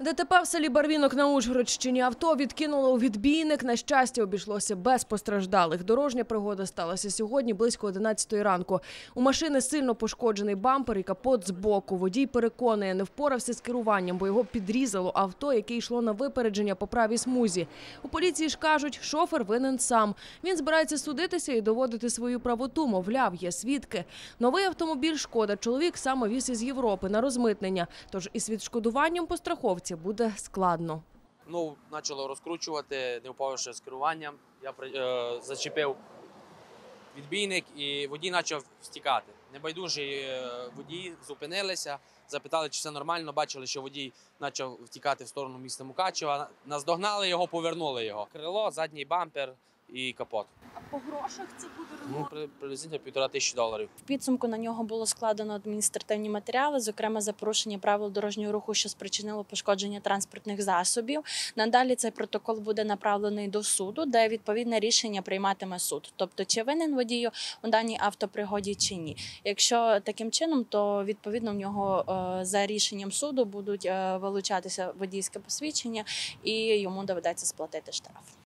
ДТП в селі Барвінок на Ужгородщині. Авто відкинуло у відбійник. На щастя, обійшлося без постраждалих. Дорожня пригода сталася сьогодні близько 11 ранку. У машини сильно пошкоджений бампер і капот збоку. Водій переконує, не впорався з керуванням, бо його підрізало авто, яке йшло на випередження по правій смузі. У поліції ж кажуть, шофер винен сам. Він збирається судитися і доводити свою правоту. Мовляв, є свідки. Новий автомобіль шкода. Чоловік саме віз із Європи на розмитнення. Тож із відшкодуванням по страховці буде складно. Ну, почало розкручувати, не впавши з керуванням. Я е, зачепив відбійник і водій почав втікати. Небайдужі е, водії зупинилися, запитали, чи все нормально. Бачили, що водій почав втікати в сторону міста Мукачева. Наздогнали його, повернули його. Крило, задній бампер і капот. А по грошах це буде Ну, при- приблизно півтора тисячі доларів. В підсумку на нього було складено адміністративні матеріали, зокрема за порушення правил дорожнього руху, що спричинило пошкодження транспортних засобів. Надалі цей протокол буде направлений до суду, де відповідне рішення прийматиме суд. Тобто, чи винен водію у даній автопригоді чи ні. Якщо таким чином, то відповідно в нього е, за рішенням суду будуть е, вилучатися водійське посвідчення, і йому доведеться сплатити штраф.